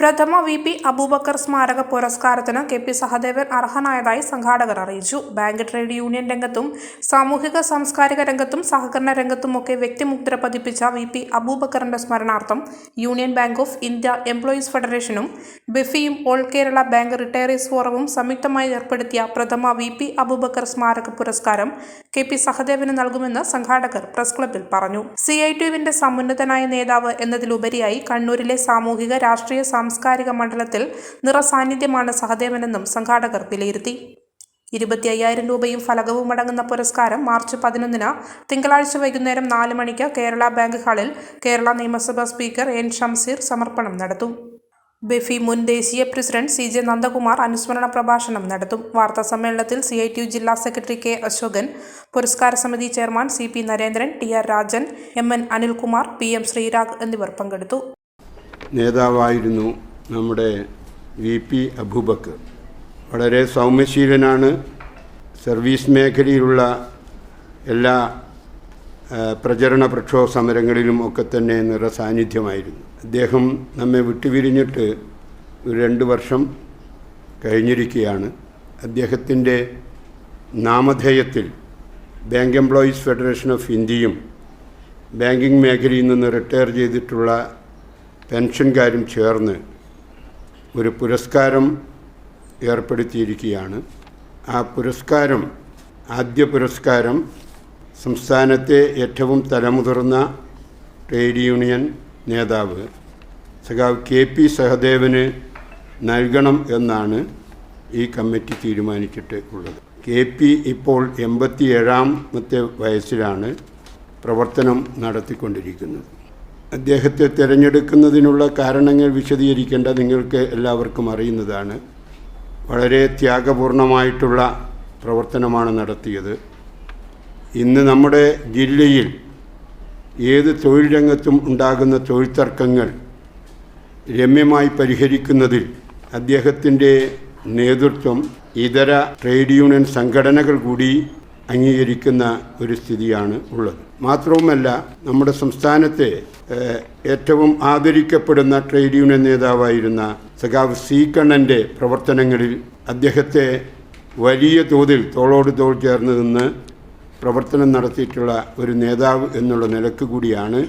പ്രഥമ V P Abubakar സ്മാരക പുരസ്കാരത്തിന് കെ പി സഹദേവൻ അർഹനായതായി സംഘാടകർ അറിയിച്ചു. ബാങ്ക് ട്രേഡ് യൂണിയൻ രംഗത്തും സാമൂഹിക സാംസ്കാരിക രംഗത്തും സഹകരണ രംഗത്തുമൊക്കെ വ്യക്തിമുദ്ര പതിപ്പിച്ച വി പി അബൂബക്കറിന്റെ സ്മരണാർത്ഥം Union Bank of India employees ഫെഡറേഷനും ബിഫിയും ഓൾ കേരള ബാങ്ക് റിട്ടയറീസ് ഫോറവും സംയുക്തമായി ഏർപ്പെടുത്തിയ പ്രഥമ വി പി അബൂബക്കർ സ്മാരക പുരസ്കാരം കെ പി സഹദേവന് നൽകുമെന്ന് സംഘാടകർ പ്രസ് ക്ലബിൽ പറഞ്ഞു. സി ഐ ടുവിന്റെ സമുന്നതനായ നേതാവ് എന്നതിലുപരിയായി കണ്ണൂരിലെ സാമൂഹിക രാഷ്ട്രീയ സാംസ്കാരിക മണ്ഡലത്തിൽ നിറസാന്നിധ്യമാണ് സഹദേവനെന്നും സംഘാടകർ വിലയിരുത്തി. ഇരുപത്തി അയ്യായിരം രൂപയും ഫലകവും അടങ്ങുന്ന പുരസ്കാരം മാർച്ച് പതിനൊന്നിന് തിങ്കളാഴ്ച വൈകുന്നേരം നാല് മണിക്ക് കേരള ബാങ്ക് ഹാളിൽ കേരള നിയമസഭാ സ്പീക്കർ എൻ ഷംസീർ സമർപ്പണം നടത്തും. ബെഫി മുൻ ദേശീയ പ്രസിഡന്റ് സി ജെ നന്ദകുമാർ അനുസ്മരണ പ്രഭാഷണം നടത്തും. വാർത്താ സമ്മേളനത്തിൽ സി ഐ ടി യു ജില്ലാ സെക്രട്ടറി കെ അശോകൻ പുരസ്കാര സമിതി chairman C P Narendran T R Rajan M N Anilkumar P M Sreerag എന്നിവർ പങ്കെടുത്തു. നേതാവായിരുന്നു നമ്മുടെ വി പി അബൂബക്കർ. വളരെ സൗമ്യശീലനാണ്. സർവീസ് മേഖലയിലുള്ള എല്ലാ പ്രചരണ പ്രക്ഷോഭ സമരങ്ങളിലും ഒക്കെ തന്നെ നിറസാന്നിധ്യമായിരുന്നു. അദ്ദേഹം നമ്മെ വിട്ടുപിരിഞ്ഞിട്ട് ഒരു രണ്ട് വർഷം കഴിഞ്ഞിരിക്കുകയാണ്. അദ്ദേഹത്തിന്റെ നാമധേയത്തിൽ ബാങ്ക് എംപ്ലോയീസ് ഫെഡറേഷൻ ഓഫ് ഇന്ത്യയും ബാങ്കിംഗ് മേഖലയിൽ നിന്ന് റിട്ടയർ ചെയ്തിട്ടുള്ള പെൻഷൻകാരും ചേർന്ന് ഒരു പുരസ്കാരം ഏർപ്പെടുത്തിയിരിക്കുകയാണ്. ആ പുരസ്കാരം ആദ്യ പുരസ്കാരം സംസ്ഥാനത്തെ ഏറ്റവും തലമുതിർന്ന ട്രേഡ് യൂണിയൻ നേതാവ് സഖാവ് കെ പി സഹദേവന് നൽകണം എന്നാണ് ഈ കമ്മിറ്റി തീരുമാനിച്ചിട്ട് ഉള്ളത്. കെ പി ഇപ്പോൾ എൺപത്തിയേഴാമത്തെ വയസ്സിലാണ് പ്രവർത്തനം നടത്തിക്കൊണ്ടിരിക്കുന്നത്. അദ്ദേഹത്തെ തിരഞ്ഞെടുക്കുന്നതിനുള്ള കാരണങ്ങൾ വിശദീകരിക്കേണ്ട നിങ്ങൾക്ക് എല്ലാവർക്കും അറിയുന്നതാണ്. വളരെ ത്യാഗപൂർണമായിട്ടുള്ള പ്രവർത്തനമാണ് നടത്തിയത്. ഇന്ന് നമ്മുടെ ജില്ലയിൽ ഏത് തൊഴിൽ രംഗത്തും ഉണ്ടാകുന്ന തൊഴിൽ തർക്കങ്ങൾ രമ്യമായി പരിഹരിക്കുന്നതിൽ അദ്ദേഹത്തിന്റെ നേതൃത്വം ഇതര ട്രേഡ് യൂണിയൻ സംഘടനകൾ കൂടി അംഗീകരിക്കുന്ന ഒരു സ്ഥിതിയാണ് ഉള്ളത്. മാത്രവുമല്ല നമ്മുടെ സംസ്ഥാനത്തെ ഏറ്റവും ആദരിക്കപ്പെടുന്ന ട്രേഡ് യൂണിയൻ നേതാവായിരുന്ന സഖാവ് സി കണ്ണന്റെ പ്രവർത്തനങ്ങളിൽ അദ്ദേഹത്തെ വലിയ തോതിൽ തോളോട് തോൾ ചേർന്ന് നിന്ന് പ്രവർത്തനം നടത്തിയിട്ടുള്ള ഒരു നേതാവ് എന്നുള്ള നിലയ്ക്ക് കൂടിയാണ്